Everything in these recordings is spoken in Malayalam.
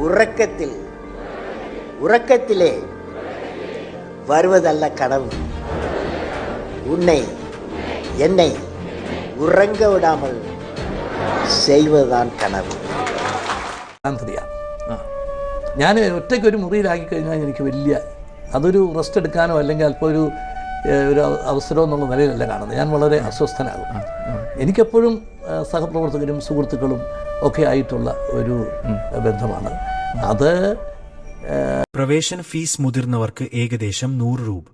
உறக்கத்தில் உறக்கத்திலே வருவதல்ல கனவு உன்னை என்னை உறங்க விடாமல் செய்வதுதான் கனவு ആന്ത്രിയ ഞാൻ ഒറ്റയ്ക്ക് ഒരു മുറിയിലാക്കി കഴിഞ്ഞാൽ എനിക്ക് വലിയ അതൊരു റെസ്റ്റ് എടുക്കാനോ അല്ലെങ്കിൽ അല്പം ഒരു ഏഹ്, ഒരു അവ- അവസരം എന്നുള്ള നിലയിലല്ല കാണുന്നത് ഞാൻ വളരെ അസ്വസ്ഥനാകും എനിക്കെപ്പോഴും ഏഹ്, സഹപ്രവർത്തകരും സുഹൃത്തുക്കളും ഒക്കെ ആയിട്ടുള്ള ഒരു ബന്ധമാണ്. അത് പ്രവേശന ഫീസ് മുതിർന്നവർക്ക് ഏകദേശം നൂറ് രൂപ.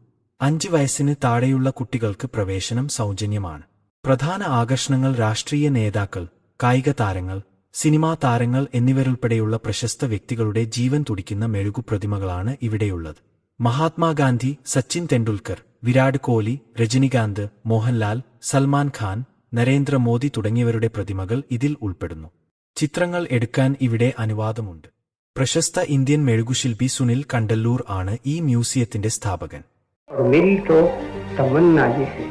അഞ്ച് വയസ്സിന് താഴെയുള്ള കുട്ടികൾക്ക് പ്രവേശനം സൗജന്യമാണ്. പ്രധാന ആകർഷണങ്ങൾ രാഷ്ട്രീയ നേതാക്കൾ കായിക താരങ്ങൾ സിനിമാ താരങ്ങൾ എന്നിവരുൾപ്പെടെയുള്ള പ്രശസ്ത വ്യക്തികളുടെ ജീവൻ തുടിക്കുന്ന മെഴുകു പ്രതിമകളാണ് ഇവിടെയുള്ളത്. മഹാത്മാഗാന്ധി സച്ചിൻ തെണ്ടുൽക്കർ വിരാട് കോഹ്ലി രജനികാന്ത് മോഹൻലാൽ സൽമാൻ ഖാൻ നരേന്ദ്രമോദി തുടങ്ങിയവരുടെ പ്രതിമകൾ ഇതിൽ ഉൾപ്പെടുന്നു. ചിത്രങ്ങൾ എടുക്കാൻ ഇവിടെ അനുവാദമുണ്ട് പ്രശസ്ത ഇന്ത്യൻ മെഴുകുശില്പി സുനിൽ കണ്ടല്ലൂർ ആണ് ഈ മ്യൂസിയത്തിന്റെ സ്ഥാപകൻ और मेरी तो तमन्ना ये है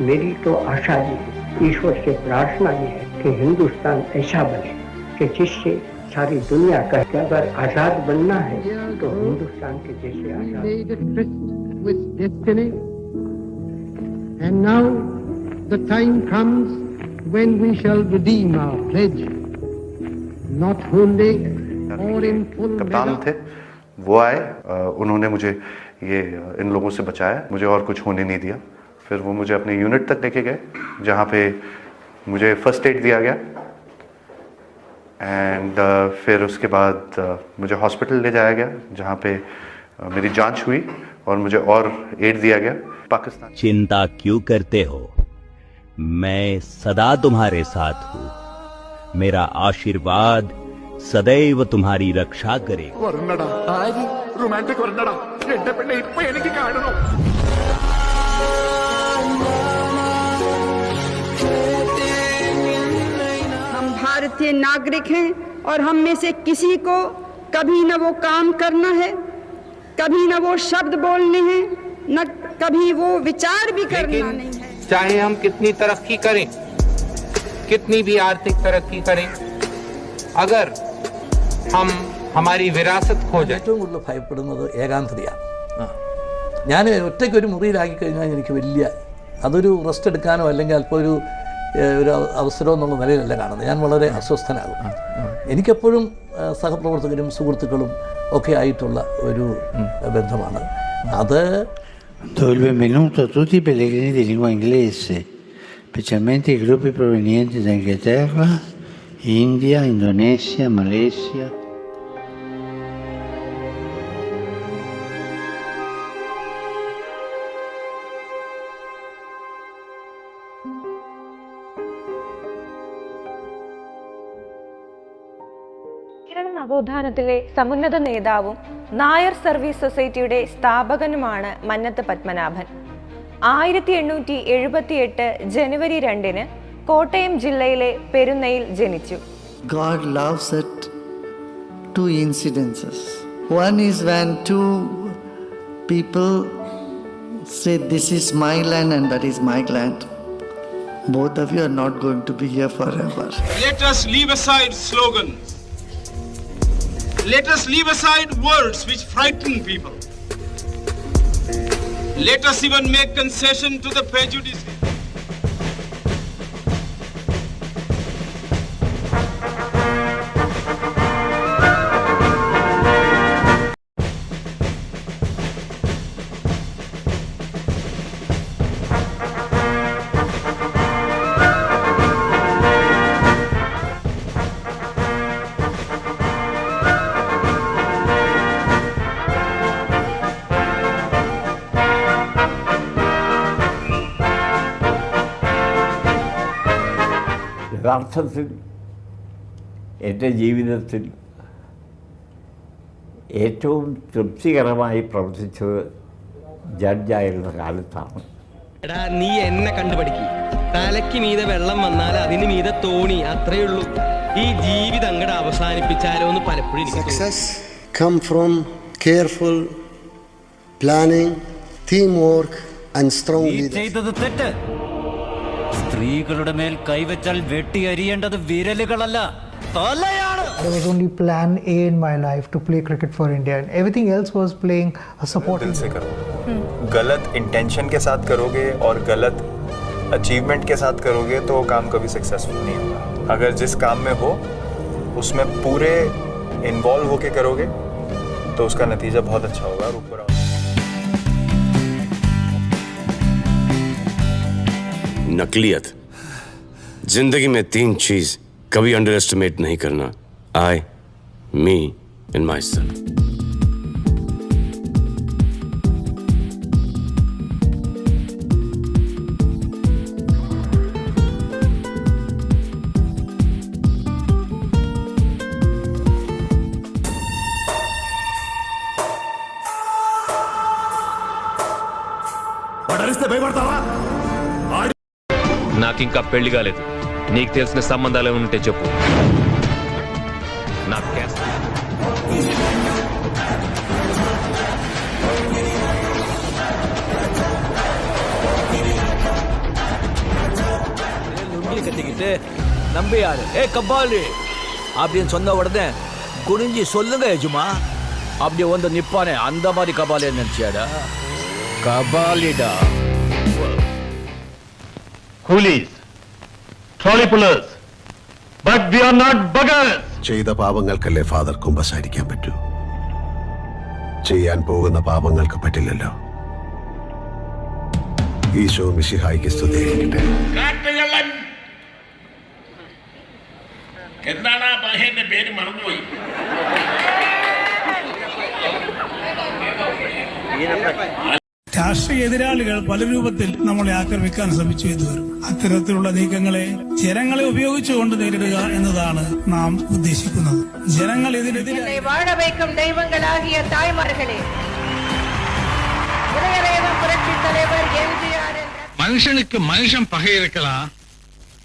मेरी तो आशा ये है ईश्वर से प्रार्थना ये है कि हिंदुस्तान ऐसा बने कि जिससे सारी दुनिया कहे कि अगर आजाद बनना है तो हिंदुस्तान के जैसे आजाद made a tryst with destiny. And now the time comes when we shall redeem our pledge, कप्तान थे वो आए उन्होंने मुझे ये इन लोगों से बचाया मुझे और कुछ होने नहीं दिया। फिर वो मुझे अपने यूनिट तक लेके गए जहाँ पे मुझे फ़र्स्ट एड दिया गया। एंड uh, फिर उसके बाद अ, मुझे हॉस्पिटल ले जाया गया जहाँ पे अ, मेरी जाँच हुई और मुझे और एड दिया गया। पाकिस्तान चिंता क्यों करते हो? मैं सदा तुम्हारे साथ हूँ। मेरा आशीर्वाद सदैव तुम्हारी रक्षा करेगा വരണടാ ആര് റൊമാൻറ്റിക് വരണടാ എന്റെ പെണ്ണെ ഇപ്പൊ എനിക്ക് കാണണം हम भारतीय नागरिक हैं और हम में से किसी को कभी न वो काम करना है कभी न वो शब्द बोलने हैं न कभी वो विचार भी करना नहीं है चाहे हम कितनी तरक्की करें कितनी भी आर्थिक तरक्की करें अगर हम हमारी विरासत खो जाए ഏറ്റവും കൂടുതൽ ഭയപ്പെടുന്നത് ഏകാന്തതയാണ് ഞാൻ ഒറ്റയ്ക്ക് ഒരു മുറിയിലാക്കി കഴിഞ്ഞാൽ എനിക്ക് വലിയ അതൊരു റെസ്റ്റ് എടുക്കാനോ അല്ലെങ്കിൽ അല്പം ഒരു ഏഹ്, ഒരു അവ- അവസരം എന്നുള്ള നിലയിലല്ല കാണുന്നത് ഞാൻ വളരെ അസ്വസ്ഥനാകും എനിക്കെപ്പോഴും ഏഹ്, സഹപ്രവർത്തകരും സുഹൃത്തുക്കളും ഒക്കെ ആയിട്ടുള്ള ഒരു ബന്ധമാണ് അത് Do il benvenuto a tutti i pellegrini di lingua inglese, specialmente i gruppi provenienti da Inghilterra, India, Indonesia, Malesia. Kerala നവോത്ഥാനത്തിലെ സമുന്നത നേതാവും നായർ സർവീസ് സൊസൈറ്റിയുടെ സ്ഥാപകനുമാണ് മന്നത്ത് പത്മനാഭൻ ആയിരത്തി എണ്ണൂറ്റി എഴുപത്തിയെട്ട് ജനുവരി രണ്ടിന് കോട്ടയം ജില്ലയിലെ പെരുന്നയിൽ ജനിച്ചു God loves at two incidences. One is when two people say This is my land and that is my land. Both of you are not going to be here forever. Let us leave aside slogans. Let us leave aside words which frighten people. Let us even make concession to the prejudices. യഥാർത്ഥത്തിൽ എന്റെ ജീവിതത്തിൽ ഏറ്റവും തൃപ്തികരമായി പ്രവർത്തിച്ചത് ജഡ്ജായിരുന്ന കാലത്താണ്. എടാ നീ എന്നെ കണ്ടുപഠിക്കും. തലയ്ക്ക് മീതെ വെള്ളം വന്നാൽ അതിന് മീതെ തോണി അത്രേ ഉള്ളൂ. ഈ ജീവിതം അങ്ങടെ അവസാനിപ്പിച്ചാലോ എന്ന് പലപ്പോഴും success come from careful planning team work and strong strong ചെയ്തത് തെറ്റ്. സ്ത്രീകളുടെ മേൽ കൈവച്ചാൽ വെട്ടി അരിയേണ്ടത് വിരലുകളല്ല തലയാണ് There was only plan A in my life to play cricket for India, and everything else was playing a supporting. दिल से करो गलत इंटेंशन के साथ करोगे और गलत अचीवमेंट के साथ करोगे तो वो काम कभी सक्सेसफुल नहीं होगा अगर जिस काम में हो उसमें पूरे इन्वॉल्व होके करोगे तो उसका नतीजा बहुत अच्छा होगा और ऊपर आओगे नकलियत। ज़िंदगी में तीन चीज़ कभी अंडर एस्टिमेट नहीं करना। आई मी एंड माई सेल्फ ఇంకా పెళ్లి కాలేదు నీకు తెలిసిన సంబంధాలు ఏమైనా ఉంటే చెప్పు నాకు క్యాస్ట్ லுங்கி கட்டிக்கிட்டு நம்பியாரு ஏ கபாலி அப்படின்னு சொன்ன உடனே குனிஞ்சி சொல்லுங்க எஜுமா அப்படி வந்து நிப்பானே அந்த மாதிரி கபாலியை நினைச்சியாடா கபாலிடா Coolies, trolley pullers but we are not buggers. ചെയ്ത പാപങ്ങൾക്കല്ലേ ഫാദർ കുമ്പസാരിക്കാൻ പറ്റൂ? ചെയ്യാൻ പോകുന്ന പാപങ്ങൾക്ക് പറ്റില്ലല്ലോ. ഈശോ മിശിഹായിക്ക് സ്തുതിയായിരിക്കട്ടെ കാട്ടുകള്ളൻ. എന്താണ് ആ പഹേന്റെ പേര് മറന്നുപോയി. രാഷ്ട്രീയ എതിരാളികൾ പല രൂപത്തിൽ നമ്മളെ ആക്രമിക്കാൻ ശ്രമിച്ചു എന്ന് വരും അത്തരത്തിലുള്ള നീക്കങ്ങളെ ജനങ്ങളെ ഉപയോഗിച്ചുകൊണ്ട് നേരിടുക എന്നതാണ് നാം ഉദ്ദേശിക്കുന്നത് ജനങ്ങൾ ഇതിനെതിരെ என்னை வாழ வைக்கும் தெய்வங்களாகிய தாய்மார்களே இளையரேகம் புரட்சி தலைவர் எம்ஜிஆர் மனுஷனுக்கு மனுஷன் பகை இருக்கலாம்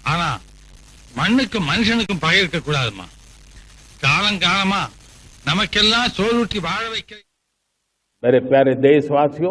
ஆனா மண்ணுக்கு மனுஷனுக்கும் பகை இருக்க கூடாதுமா காலங்காலமா நமக்கெல்லாம் சோறுட்டி வாழ வைக்க मेरे प्यारे देशवासियों